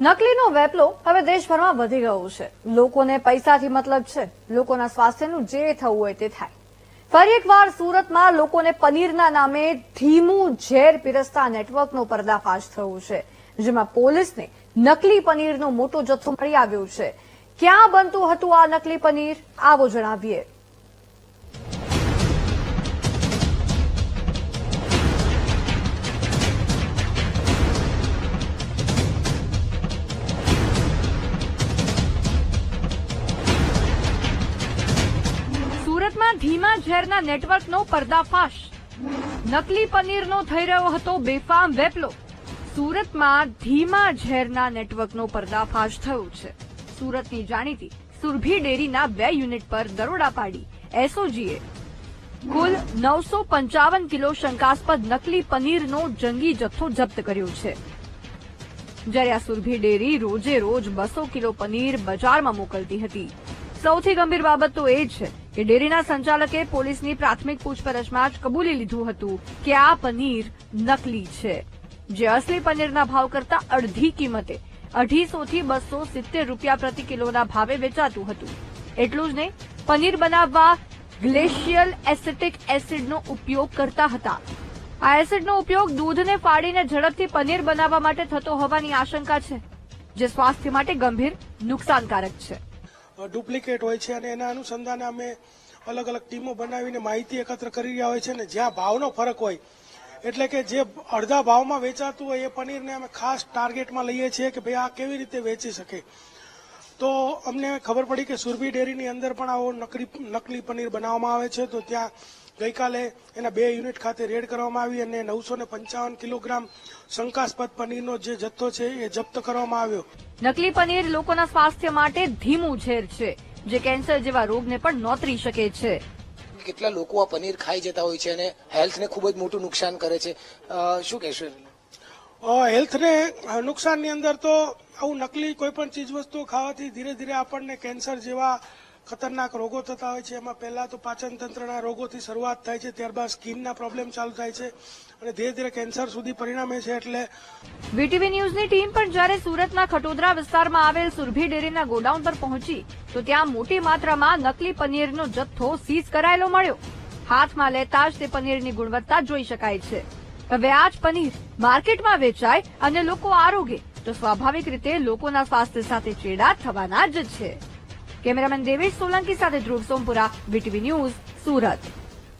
નકલીનો વેપલો હવે દેશભરમાં વધી ગયો છે. લોકોને પૈસાથી મતલબ છે. લોકોના સ્વાસ્થ્યનું જે થવું હોય તે થાય. ફરી એકવાર સુરતમાં લોકોને પનીરના નામે ધીમું ઝેર પીરસતા નેટવર્કનો પર્દાફાશ થયો છે, જેમાં પોલીસને નકલી પનીરનો મોટો જથ્થો મળી આવ્યો છે. ક્યાં બનતું હતું આ નકલી પનીર? આવો જણાવીએ. સુરતમાં ધીમા ઝેરના નેટવર્કનો પર્દાફાશ. નકલી પનીરનો થઈ રહ્યો હતો બેફામ વેપલો. સુરતમાં ધીમા ઝેરના નેટવર્કનો પર્દાફાશ થયો છે. સુરતની જાણીતી સુરભી ડેરીના બે યુનિટ પર દરોડા પાડી એસઓજીએ. કુલ નવસો પંચાવન કિલો શંકાસ્પદ નકલી પનીરનો જંગી જથ્થો જપ્ત કર્યો છે. જ્યારે આ સુરભી ડેરી રોજે રોજ બસો કિલો પનીર બજારમાં મોકલતી હતી. સૌથી ગંભીર બાબત તો એ છે કે ડેરીના સંચાલકે પોલીસની પ્રાથમિક પૂછપરછમાં જ કબૂલી લીધું હતું કે આ પનીર નકલી છે. જે અસલી પનીરના ભાવ કરતા અડધી કિંમતે, અઢીસોથી બસો સિત્તેર રૂપિયા પ્રતિ કિલોના ભાવે વેચાતું હતું. એટલું જ નહીં, પનીર બનાવવા ગ્લેશિયલ એસિટિક એસિડનો ઉપયોગ કરતા હતા. આ એસિડનો ઉપયોગ દૂધને ફાડીને ઝડપથી પનીર બનાવવા માટે થતો હોવાની આશંકા છે, જે સ્વાસ્થ્ય માટે ગંભીર નુકસાનકારક છે. ડુપ્લિકેટ હોય છે અને એના અનુસંધાને અમે અલગ અલગ ટીમો બનાવીને માહિતી એકત્ર કરી રહ્યા હોય છે ને જ્યાં ભાવનો ફરક હોય, એટલે કે જે અડધા ભાવમાં વેચાતું હોય એ પનીરને અમે ખાસ ટાર્ગેટમાં લઈએ છીએ કે ભાઈ આ કેવી રીતે વેચી શકે. તો અમને ખબર પડી કે સુરભી ડેરીની અંદર પણ આવો નકલી નકલી પનીર બનાવવામાં આવે છે, તો ત્યાં ગઈકાલે એના બે યુનિટ ખાતે રેડ કરવામાં આવી અને નવસો ને પંચાવન કિલોગ્રામ શંકાસ્પદ પનીરનો જે જથ્થો છે એ જપ્ત કરવામાં આવ્યો. નકલી પનીર લોકોના સ્વાસ્થ્ય માટે ધીમું ઝેર છે જે કેન્સર જેવા રોગને પણ નોતરી શકે છે. કેટલા લોકો આ પનીર ખાઈ જતા હોય છે અને હેલ્થને ખૂબ જ મોટું નુકસાન કરે છે? શું કહેશો? હેલ્થને નુકસાનની અંદર તો આવું નકલી કોઈ પણ ચીજ વસ્તુઓ ખાવાથી ધીરે ધીરે આપણને કેન્સર જેવા ખતરનાક રોગો થતા હોય છે. એમાં પહેલાં તો પાચન તંત્રના રોગોથી શરૂઆત થાય છે. ત્યારબાદ સ્કિનના પ્રોબ્લેમ ચાલુ થાય છે અને ધીરે ધીરે કેન્સર સુધી પરિણમે છે એટલે વીટીવી ન્યૂઝની ટીમ પણ જ્યારે સુરતના ખટોદરા વિસ્તારમાં આવેલ સુરભી ડેરીના ગોડાઉન પર પહોંચી, તો ત્યાં મોટી માત્રામાં નકલી પનીરનો જથ્થો સીઝ કરાયેલો મળ્યો. હાથમાં લેતા જ તે પનીરની ગુણવત્તા જોઈ શકાય છે. હવે આ જ પનીર માર્કેટમાં વેચાય અને લોકો આરોગે, તો સ્વાભાવિક રીતે લોકોના સ્વાસ્થ્ય સાથે ચેડા થવાના જ છે. કેમેરામેન દેવેશ સોલંકી સાથે ધ્રુવ સોમપુરા વીટીવી ન્યૂઝ સુરત.